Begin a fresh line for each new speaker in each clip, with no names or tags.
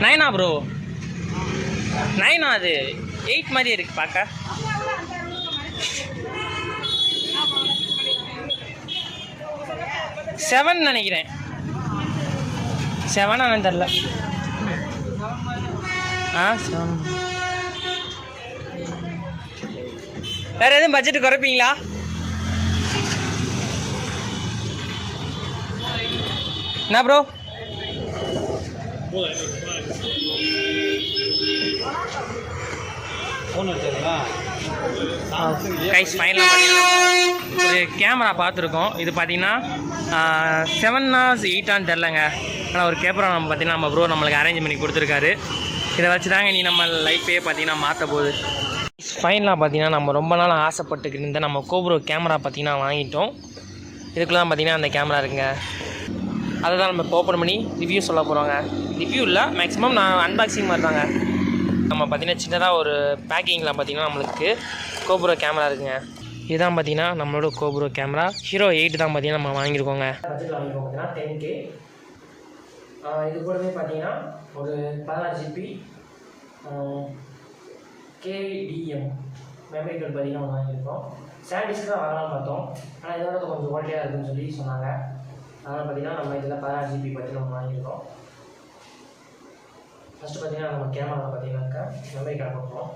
நைனா bro நைனா அது. Eight மாதிரி இருக்கு பார்க்க செவன் நினைக்கிறேன். செவனா தெரில ஆ செவன் வேறு எதுவும் பட்ஜெட் குறைப்பீங்களா? என்ன ப்ரோ கைஸ் ஃபைனலாக பார்த்தீங்கன்னா ஒரு கேமரா பார்த்துருக்கோம். இது பார்த்தீங்கன்னா செவன்னாஸ் எயிட்டான்னு தெரிலங்க ஆனால் ஒரு கேமரா நம்ம பார்த்தீங்கன்னா நம்ம ப்ரோ நம்மளுக்கு அரேஞ்ச் பண்ணி கொடுத்துருக்காரு. இதை வச்சு தாங்க நீ நம்ம லைஃப்பே பார்த்தீங்கன்னா மாற்ற போகுது. ஃபைனலாக பார்த்தீங்கன்னா நம்ம ரொம்ப நாள் ஆசைப்பட்டுக்கிட்டு இருந்த நம்ம கோபுரோ கேமரா பார்த்தீங்கன்னா வாங்கிட்டோம். இதுக்குலாம் பார்த்தீங்கன்னா அந்த கேமரா இருக்குங்க. அதை தான் நம்ம இப்போ ஓப்பன் பண்ணி ரிவ்யூ சொல்ல போகிறோங்க ரிவ்யூ இல்லை. மேக்ஸிமம் நான் அன்பாக்சிங் மாதிரி தாங்க. நம்ம பார்த்தீங்கன்னா சின்னதாக ஒரு பேக்கிங்கில் பார்த்திங்கன்னா நம்மளுக்கு கோபுரோ கேமரா இருக்குங்க. இதுதான் பார்த்தீங்கன்னா நம்மளோட கோபுரோ கேமரா ஹீரோ எயிட் தான் பார்த்தீங்கன்னா நம்ம வாங்கியிருக்கோங்க. பட்ஜெட்டில் வாங்கியிருக்கோம் பார்த்தீங்கன்னா டென் கே இது கூடவே பார்த்தீங்கன்னா ஒரு பதினாறு ஜிபி கேடிஎம் மெமரி கார்டு பார்த்தீங்கன்னா ஒன்று வாங்கியிருக்கோம். சாண்டிஸ்க்கு தான் வாங்கலாம் பார்த்தோம். ஆனால் இதோட கொஞ்சம் குவாலிட்டியாக இருக்குன்னு சொல்லி சொன்னாங்க. அதனால் பார்த்தீங்கன்னா நம்ம இதில் பதினாறு ஜிபி பார்த்தீங்கன்னா ஒன்று வாங்கியிருக்கோம். ஃபஸ்ட்டு பார்த்தீங்கன்னா நம்ம கேமரா பார்த்தீங்கன்னாக்கா மெமரி கார்டு பார்ப்போம்.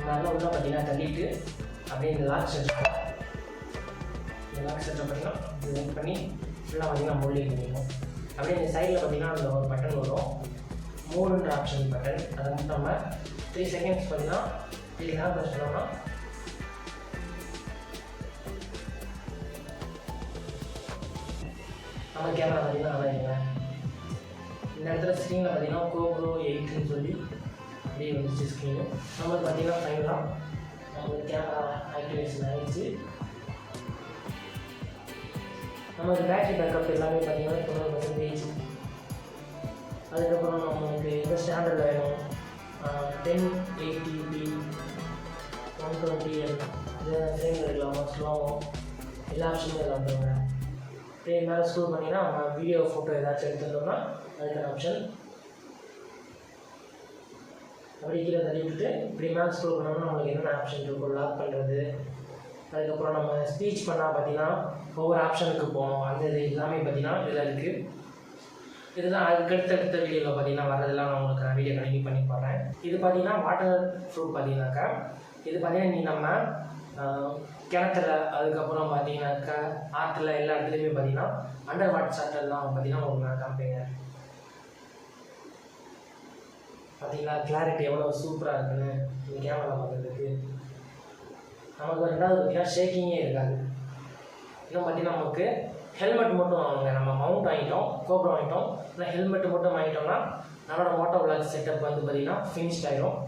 நல்லா உள்ள பார்த்தீங்கன்னா தள்ளிட்டு அப்படியே இந்த லாக் செட் எல்லாமே லாக் பார்த்தீங்கன்னா இது பண்ணி ஃபுல்லாக பார்த்தீங்கன்னா மோல்டிங் முடியும் அப்படியே இந்த சைடில் பார்த்தீங்கன்னா அந்த ஒரு பட்டன் வரும். மூணுன்ற ஆப்ஷன் பட்டன் அதை மட்டும் நம்ம த்ரீ செகண்ட்ஸ் பார்த்தீங்கன்னா த்ரீ நேரம் ப்ரெஸ் பண்ணோம்னா நம்ம கேமரா பார்த்தீங்கன்னா நல்லா இந்த இடத்துல ஸ்க்ரீனில் பார்த்தீங்கன்னா கோப்ரோ எயிட்னு சொல்லி அப்படியே வந்துச்சு ஸ்க்ரீனு நம்மளுக்கு பார்த்தீங்கன்னா ஃபைனலாக நம்மளுக்கு கேமரா ஆக்டிவேஷன் ஆகிடுச்சு நமக்கு பேட்ரி பேக்கப் எல்லாமே பார்த்தீங்கன்னா தொண்ணூறு பர்சன்டேஜ் அதுக்கப்புறம் நம்மளுக்கு எந்த ஸ்டாண்டர்ட் வேணும் ten eighty P one twenty இது ஃப்ரேம் இருக்கலாமா ஸ்லோவோ எல்லா ஆப்ஷனும் எல்லாம் வந்துருங்க அப்படியே மேலே ஸ்கூல் பண்ணிங்கன்னா நம்ம வீடியோ ஃபோட்டோ ஏதாச்சும் எடுத்துட்டோம்னா அதுக்கான ஆப்ஷன் அப்படி கீழே தள்ளி விட்டுட்டு இப்படி மேலே ஸ்க்ரோல் பண்ணோம்னா நம்மளுக்கு என்னென்ன ஆப்ஷன் இருக்கும் லாக் பண்ணுறது அதுக்கப்புறம் நம்ம ஸ்பீச் பண்ணால் பார்த்தீங்கன்னா ஒவ்வொரு ஆப்ஷனுக்கு போகணும். அந்த இது எல்லாமே பார்த்தீங்கன்னா இதில் இருக்குது இதுதான் அதுக்கு அடுத்த வீடியோவில் பார்த்தீங்கன்னா வரதெல்லாம் நான் உங்களுக்கு நான் வீடியோ கண்டினியூ பண்ணி போடுறேன். இது பார்த்தீங்கன்னா வாட்டர் ப்ரூஃப் பார்த்தீங்கன்னாக்கா இது பார்த்தீங்கன்னா நீ நம்ம கிணத்துல அதுக்கப்புறம் பார்த்தீங்கன்னாக்கா ஆற்றுல எல்லா இடத்துலையுமே பார்த்தீங்கன்னா அண்டர் வாட்டர் சாட்டர்லாம் பார்த்தீங்கன்னா உங்களுக்கு நான் காமிப்பேங்க. பார்த்தீங்களா கிளாரிட்டி எவ்வளோ சூப்பராக இருக்குன்னு இந்த கேமரா நமக்கு ரெண்டாவது பார்த்தீங்கன்னா ஷேக்கிங்கே இருக்காது. இன்னும் பார்த்தீங்கன்னா நமக்கு ஹெல்மெட் மட்டும் வாங்குங்க. நம்ம மவுண்ட் வாங்கிட்டோம் கோப்ரோ வாங்கிட்டோம். இல்லை ஹெல்மெட் மட்டும் வாங்கிட்டோம்னா நம்மளோட மோட்டோ விளாக் செட்டப் வந்து பார்த்தீங்கன்னா ஃபினிஷ்ட் ஆகிடும்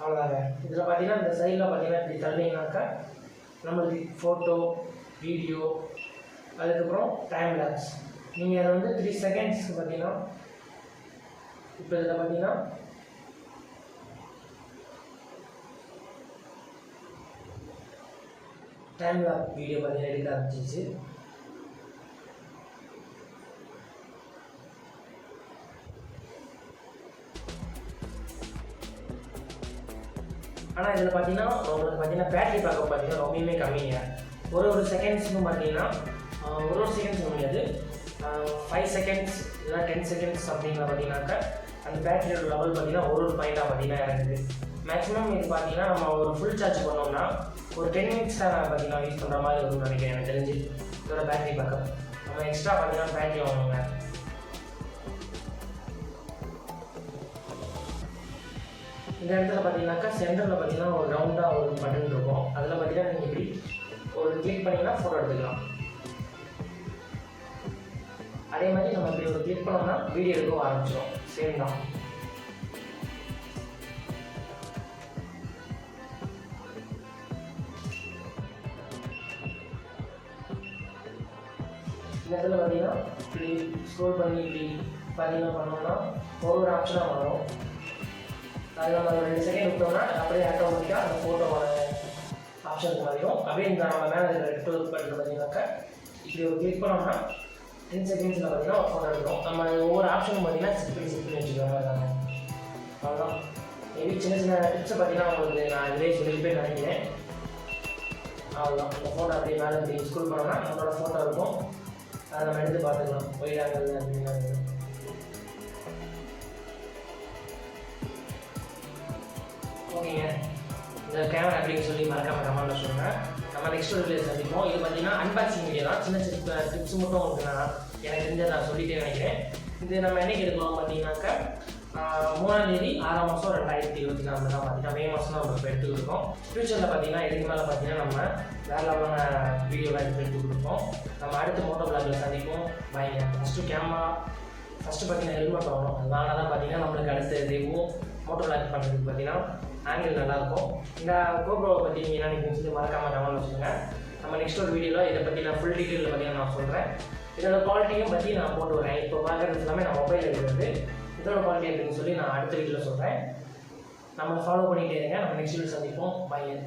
அவ்வளோதாங்க இதில் பார்த்தீங்கன்னா இந்த சைடில் பார்த்தீங்கன்னா இப்படி தள்ளிங்கனாக்கா நம்மளுக்கு ஃபோட்டோ வீடியோ அதுக்கப்புறம் டைம் லேப்ஸ் நீங்கள் அதை வந்து த்ரீ செகண்ட்ஸ்க்கு பார்த்தீங்கன்னா இப்போ இதில் பார்த்தீங்கன்னா டைம் லாக் வீடியோ பார்த்தீங்கன்னா எடுக்க ஆரம்பிச்சிச்சு ஆனால் இதில் பார்த்தீங்கன்னா உங்களுக்கு பார்த்தீங்கன்னா பேட்டரி பேக்கப் பார்த்தீங்கன்னா ரொம்பவுமே கம்மிங்க ஒரு ஒரு செகண்ட்ஸுக்கும் பார்த்தீங்கன்னா ஒரு ஒரு செகண்ட்ஸ் முடியாது ஃபைவ் செகண்ட்ஸ் இல்லை டென் செகண்ட்ஸ் அப்படிங்கிற பார்த்தீங்கன்னாக்கா அந்த பேட்டரியோட லெவல் பார்த்தீங்கன்னா ஒரு ஒரு பாயிண்டாக பார்த்தீங்கன்னா இறங்குது மேக்ஸிமம் இது பார்த்தீங்கன்னா நம்ம ஒரு ஃபுல் சார்ஜ் பண்ணோம்னா ஒரு டென் மினிட்ஸ் தான் பார்த்தீங்கன்னா யூஸ் பண்ணுற மாதிரி வரும்னு நினைக்கிறேன் எனக்கு தெரிஞ்சு. இதோட பேட்டரி பேக்கப் நம்ம எக்ஸ்ட்ரா பார்த்தீங்கன்னா பேட்டரி வாங்கணுங்க இந்த இடத்துல பார்த்தீங்கன்னாக்கா சென்டரில் பார்த்தீங்கன்னா ஒரு ரவுண்டாக ஒரு பட்டன் இருக்கும். அதில் பார்த்தீங்கன்னா நீங்கள் இப்படி ஒரு கிளிக் பண்ணிங்கன்னா ஃபோட்டோ எடுத்துக்கலாம். அதே மாதிரி நம்ம இப்படி ஒரு கிளிக் பண்ணோம்னா வீடியோ எடுக்க ஆரம்பிச்சிடும் சேம் தான்.
இந்த இடத்துல பார்த்தீங்கன்னா இப்படி ஸ்க்ரோல் பண்ணி இப்படி பார்த்தீங்கன்னா பண்ணோம்னா ஒவ்வொரு ஆப்ஷனாக வரும் அது நம்ம ரெண்டு செகண்ட் விட்டோம்னா அப்படியே ஆட்டோமேட்டிக்காக அந்த ஃபோட்டோவோட ஆப்ஷன் மாறிடும். அப்படியே இந்த நம்ம மேலே இருக்கிற ரெட் பட்டன் பார்த்தீங்கன்னாக்கா இப்படி ஒரு கிளிக் பண்ணோம்னா டென் செகண்ட்ஸில் பார்த்தீங்கன்னா ஒரு ஃபோட்டோ எடுக்கும். நம்ம ஒவ்வொரு ஆப்ஷனும் பார்த்தீங்கன்னா சிக்ஸ் பண்ணி செட் பண்ணி வச்சுக்கோங்க. அதாங்க அவ்வளோதான் மேபி சின்ன சின்ன டிப்ஸை பார்த்தீங்கன்னா உங்களுக்கு நான் இதே சொல்லியிருப்பேன் நினைக்கிறேன். அவ்வளோதான் இந்த ஃபோட்டோ அப்படியே மேலே இப்படி ஸ்கூல் பண்ணோம்னா நம்மளோட ஃபோட்டோ இருக்கும். அதை நம்ம எடுத்து பார்த்துக்கலாம் ஒயிலாங்கல் அப்படின்னா ஓகேங்க. இந்த கேமரா அப்படின்னு சொல்லி மறக்காம கமெண்ட்ல சொல்லுங்க. நம்ம நெக்ஸ்ட் வீடியோ சந்திப்போம். இது பார்த்தீங்கன்னா அன்பாக்சிங் வீடியோ தான். சின்ன சின்ன டிப்ஸ் மட்டும் உங்களுக்கு நான் எனக்கு தெரிஞ்ச நான் சொல்லிட்டே நினைக்கிறேன். இது நம்ம என்னைக்கு எடுக்கலாம் பார்த்தீங்கன்னாக்கா மூணாம் தேதி ஆறாம் மாதம் ரெண்டாயிரத்தி இருபத்தி நாலு தான் பார்த்தீங்கன்னா மே மாதம் தான் நம்ம இப்போ எடுத்து கொடுப்போம் ஃப்யூச்சரில் பார்த்தீங்கன்னா இதுக்கு மேலே பார்த்தீங்கன்னா நம்ம வேறு லெவலான வீடியோலாம் எடுத்து எடுத்து கொடுப்போம் நம்ம அடுத்த மோட்டோ பிளாக்ல சந்திப்போம். பாய்ங்க ஃபஸ்ட்டு கேமரா ஃபஸ்ட்டு பார்த்தீங்கன்னா ஹெல்மெட் வாங்கணும். அதனால தான் பார்த்தீங்கன்னா நம்மளுக்கு அடுத்த இதுவும் மோட்டோ பிளாக் பண்ணுறதுக்கு பார்த்தீங்கன்னா ஆங்கிள் நல்லாயிருக்கும். இந்த கோப்ரோவை பற்றி நீங்கள் என்ன நீங்கள் மறக்காமல் மறக்காம கமெண்ட் வச்சுக்கோங்க நம்ம நெக்ஸ்ட் ஒரு வீடியோவில் இதை பற்றி நான் ஃபுல் டீட்டெயிலில் பார்த்தீங்கன்னா நான் சொல்கிறேன் இதோட குவாலிட்டியும் பற்றி நான் போட்டு வரேன். இப்போ பார்க்குறது எல்லாமே நான் மொபைல் இருக்கிறது. எத்தனை குவாலிட்டி இருக்குன்னு சொல்லி நான் அடுத்த வீடியோவில் சொல்கிறேன் நம்ம ஃபாலோ பண்ணிகிட்டே இருங்க. நம்ம நெக்ஸ்ட் வீடியோ சந்திப்போம். பையன்